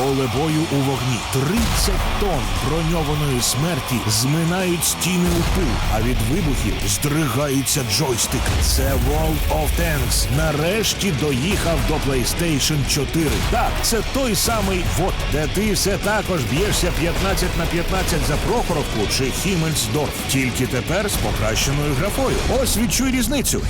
Поле бою у вогні. 30 тонн броньованої смерті зминають стіни у пил, а від вибухів здригається джойстик. Це World of Tanks нарешті доїхав до PlayStation 4. Так, це той самий вот, де ти все також б'єшся 15 на 15 за Прохоровку чи Хімельсдорф. Тільки тепер з покращеною графою. Ось відчуй різницю.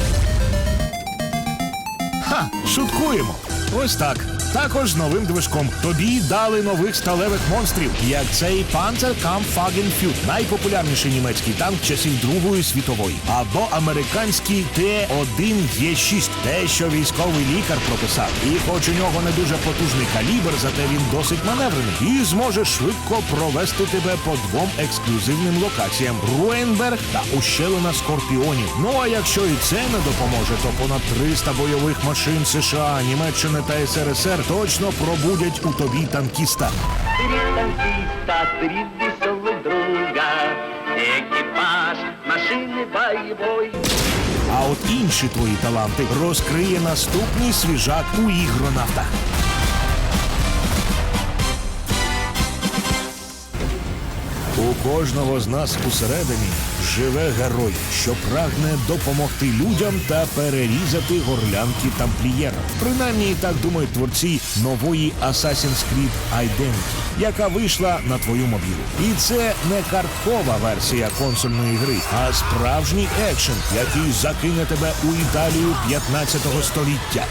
Шуткуємо. Ось так. Також з новим движком. Тобі дали нових сталевих монстрів, як цей Panzerkampfwagenfeld, найпопулярніший німецький танк часів Другої світової, або американський Т-1Е6, те, що військовий лікар прописав. І хоч у нього не дуже потужний калібр, зате він досить маневрений і зможе швидко провести тебе по двом ексклюзивним локаціям Руенберг та ущелина Скорпіонів. Ну а якщо і це не допоможе, то понад 300 бойових машин США, Німеччини та СРСР точно пробудять у тобі танкіста. Три танкиста, три веселых друга, экипаж машины боевой. А от інші твої таланти розкриє наступний свіжак у ігронавтах. Кожного з нас усередині живе герой, що прагне допомогти людям та перерізати горлянки тамплієра. Принаймні так думають творці нової Assassin's Creed Identity, яка вийшла на твою мобілу. І це не карткова версія консольної гри, а справжній екшен, який закине тебе у Італію 15 століття.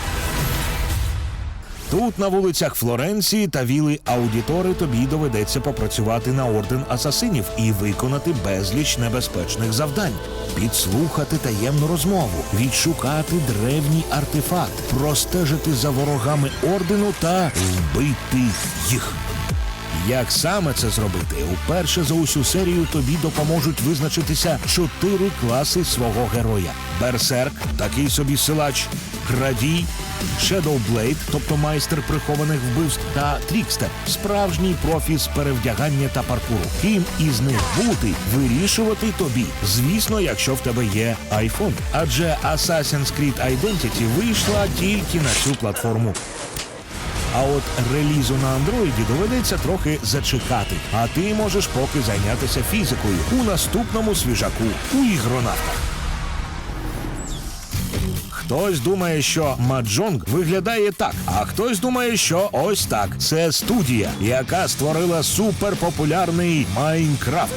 Тут на вулицях Флоренції та віли Аудітори тобі доведеться попрацювати на орден асасинів і виконати безліч небезпечних завдань, підслухати таємну розмову, відшукати древній артефакт, простежити за ворогами ордену та вбити їх. Як саме це зробити? Уперше за усю серію тобі допоможуть визначитися чотири класи свого героя: Берсерк, такий собі силач, Крадій, Shadowblade, тобто майстер прихованих вбивств, та Трікстер, справжній профі з перевдягання та паркуру. Ким із них бути, вирішувати тобі. Звісно, якщо в тебе є iPhone. Адже Assassin's Creed Identity вийшла тільки на цю платформу. А от релізу на андроїді доведеться трохи зачекати. А ти можеш поки зайнятися фізикою у наступному свіжаку у ігронавтах. Хтось думає, що Маджонг виглядає так, а хтось думає, що ось так. Це студія, яка створила суперпопулярний Майнкрафт.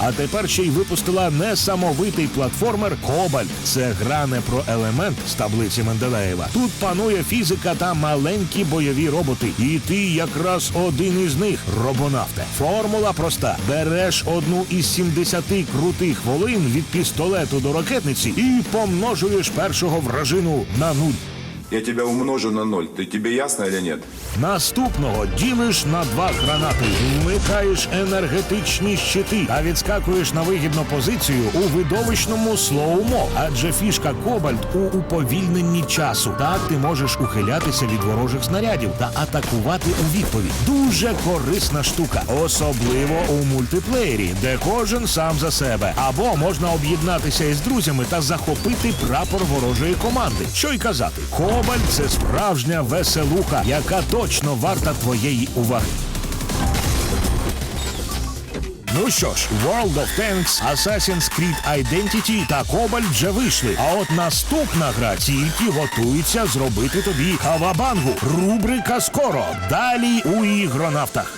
А тепер ще й випустила несамовитий платформер Кобальт. Це гра не про елемент з таблиці Менделеєва. Тут панує фізика та маленькі бойові роботи. І ти якраз один із них, робонавте. Формула проста: береш одну із 70 крутих волин від пістолету до ракетниці і помножуєш першого вражину на нуль. Я тебя умножу на ноль. Ты тебе ясно или нет? Наступного ділиш на два гранати, вмикаєш енергетичні щити та відскакуєш на вигідну позицію у видовищному слоумо. Адже фішка Кобальт у уповільненні часу. Так ти можеш ухилятися від ворожих снарядів та атакувати у відповідь. Дуже корисна штука, особливо у мультиплеєрі, де кожен сам за себе. Або можна об'єднатися із друзями та захопити прапор ворожої команди. Що й казати, Кобальт це справжня веселуха, яка точно варта твоєї уваги. Ну що ж, World of Tanks, Assassin's Creed Identity та Cobalt вже вийшли. А от наступна гра тільки готується зробити тобі хавабангу. Рубрика скоро. Далі у ігронавтах.